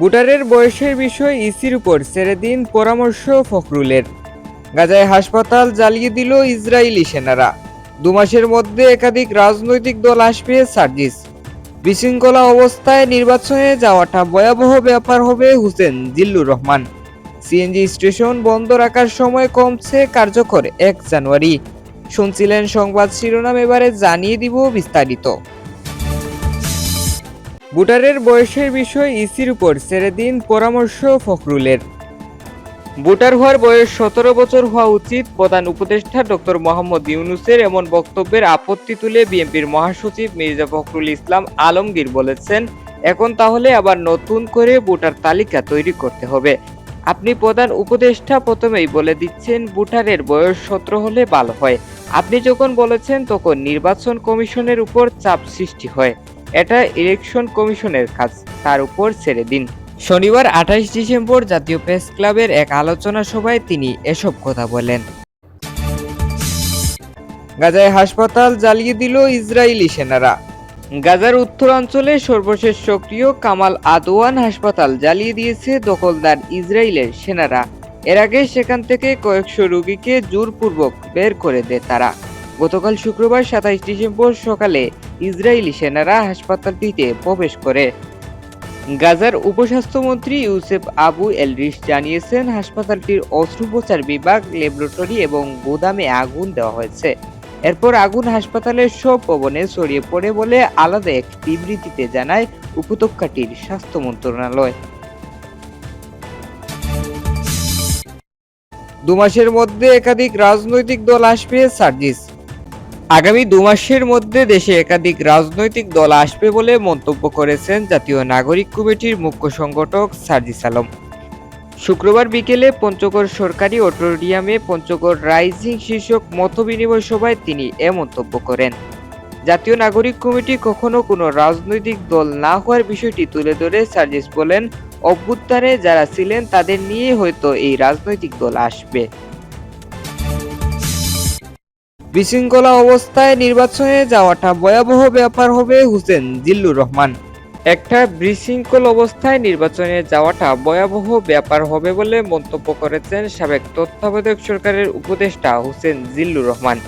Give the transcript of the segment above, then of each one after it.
ভোটারের বয়সের বিষয় ইসির উপর ছেড়ে দিন পরামর্শ ফখরুলের। গাজায় হাসপাতাল জ্বালিয়ে দিল ইসরায়েলি সেনারা। দু মাসের মধ্যে একাধিক রাজনৈতিক দল আসবে সার্জিস। বিশৃঙ্খলা অবস্থায় নির্বাচনে যাওয়াটা ভয়াবহ ব্যাপার হবে হুসেন জিল্লুর রহমান। সিএনজি স্টেশন বন্ধ রাখার সময় কমছে কার্যকর এক জানুয়ারি। শুনছিলেন সংবাদ শিরোনাম, এবারে জানিয়ে দিব বিস্তারিত। ভোটারের বয়সের বিষয় ইসির উপর ছেড়ে দিন পরামর্শ ফখরুলের। ভোটার হওয়ার বয়স সতেরো বছর হওয়া উচিত, প্রধান উপদেষ্টা ডক্টর মোহাম্মদ ইউনুসের এমন বক্তব্যের আপত্তি তুলে বিএনপির মহাসচিব মির্জা ফখরুল ইসলাম আলমগীর বলেছেন, এখন তাহলে আবার নতুন করে ভোটার তালিকা তৈরি করতে হবে। আপনি প্রধান উপদেষ্টা প্রথমেই বলে দিচ্ছেন, ভোটারের বয়স সতেরো হলে ভালো হয়। আপনি যখন বলেছেন, তখন নির্বাচন কমিশনের উপর চাপ সৃষ্টি হয়। এটা ইলেকশন কমিশনের কাজ, তার উপর ছেড়ে দিন। শনিবার আঠাশ ডিসেম্বর জাতীয় প্রেস ক্লাবের এক আলোচনা সভায় তিনি এসব কথা বলেন। গাজায় হাসপাতাল জ্বালিয়ে দিল ইসরায়েলি সেনারা। গাজার উত্তরাঞ্চলে সর্বশেষ সক্রিয় কামাল আদওয়ান হাসপাতাল জ্বালিয়ে দিয়েছে দখলদার ইসরায়েলের সেনারা। এর আগে সেখান থেকে কয়েকশো রোগীকে জোরপূর্বক বের করে দেয় তারা। গতকাল শুক্রবার সাতাইশ ডিসেম্বর সকালে ইসরায়েলি সেনারা হাসপাতালটিতে প্রবেশ করে। গাজার উপস্বাস্থ্যমন্ত্রী ইউসেফ আবু এলরিস জানিয়েছেন, হাসপাতালটির অস্ত্রোপচার বিভাগ, ল্যাবরেটরি এবং গুদামে আগুন দেওয়া হয়েছে। এরপর আগুন হাসপাতালের সব ভবনে ছড়িয়ে পড়ে বলে আলাদা এক বিবৃতিতে জানায় উপত্যকাটির স্বাস্থ্য মন্ত্রণালয়। দু মাসের মধ্যে একাধিক রাজনৈতিক দল আসবে সার্জিস। আগামী দু মাসের মধ্যে দেশে একাধিক রাজনৈতিক দল আসবে বলে মন্তব্য করেছেন জাতীয় নাগরিক কমিটির মুখ্য সংগঠক সার্জিস আলম। শুক্রবার বিকেলে পঞ্চগড় সরকারি অটোরিয়ামে পঞ্চগড় রাইজিং শীর্ষক মতবিনিময় সভায় তিনি এ মন্তব্য করেন। জাতীয় নাগরিক কমিটি কখনো কোনো রাজনৈতিক দল না হওয়ার বিষয়টি তুলে ধরে সার্জিস বলেন, অভ্যুত্থানে যারা ছিলেন তাদের নিয়ে হয়তো এই রাজনৈতিক দল আসবে। বিশৃঙ্খলা অবস্থায় নির্বাচনে যাওয়াটা ভয়াবহ ব্যাপার হবে হুসেন জিল্লুর রহমান। একটা বিশৃঙ্খল অবস্থায় নির্বাচনে যাওয়াটা ভয়াবহ ব্যাপার হবে বলে মন্তব্য করেছেন সাবেক তত্ত্বাবধায়ক সরকারের উপদেষ্টা হুসেন জিল্লুর রহমান।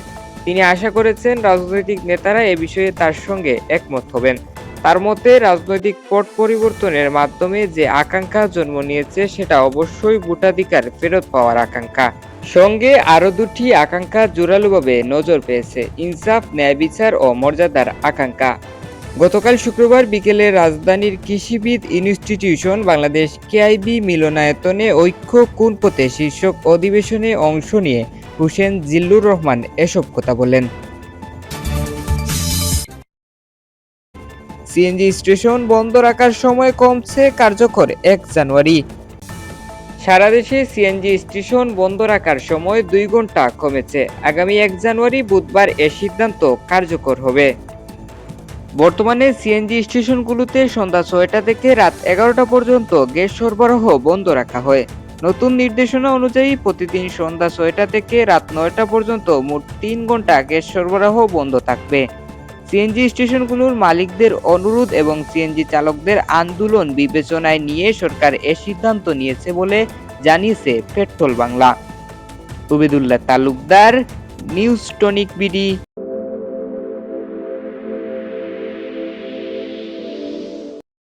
তিনি আশা করেছেন রাজনৈতিক নেতারা এ বিষয়ে তার সঙ্গে একমত হবেন। তার মতে, রাজনৈতিক পট পরিবর্তনের মাধ্যমে যে আকাঙ্ক্ষা জন্ম নিয়েছে, সেটা অবশ্যই ভোটাধিকার ফেরত পাওয়ার আকাঙ্ক্ষা। সঙ্গে আরও দুটি আকাঙ্ক্ষা জোরালোভাবে নজর পেয়েছে, ইনসাফ ন্যায় বিচার ও মর্যাদার আকাঙ্ক্ষা। গতকাল শুক্রবার বিকেলে রাজধানীর কৃষিবিদ ইনস্টিটিউশন বাংলাদেশ কেআইবি মিলনায়তনে ঐক্য কোন পথে শীর্ষক অধিবেশনে অংশ নিয়ে হুসেন জিল্লুর রহমান এসব কথা বলেন। সিএনজি স্টেশন বন্ধ রাখার সময় কমছে কার্যকর এক জানুয়ারি। সারা দেশে সিএনজি স্টেশন বন্ধ রাখার সময় দুই ঘণ্টা কমেছে। আগামী এক জানুয়ারি বুধবার এ সিদ্ধান্ত কার্যকর হবে। বর্তমানে সিএনজি স্টেশনগুলোতে সন্ধ্যা ছয়টা থেকে রাত এগারোটা পর্যন্ত গ্যাস সরবরাহ বন্ধ রাখা হয়। নতুন নির্দেশনা অনুযায়ী প্রতিদিন সন্ধ্যা ছয়টা থেকে রাত নয়টা পর্যন্ত মোট তিন ঘণ্টা গ্যাস সরবরাহ বন্ধ থাকবে। সিএনজি স্টেশনগুলোর মালিকদের অনুরোধ এবং সিএনজি চালকদের আন্দোলন বিবেচনায় নিয়ে সরকার এ সিদ্ধান্ত নিয়েছে বলে জানিয়েছে Petrobangla. Ubedullah Talukdar, news Tonic BD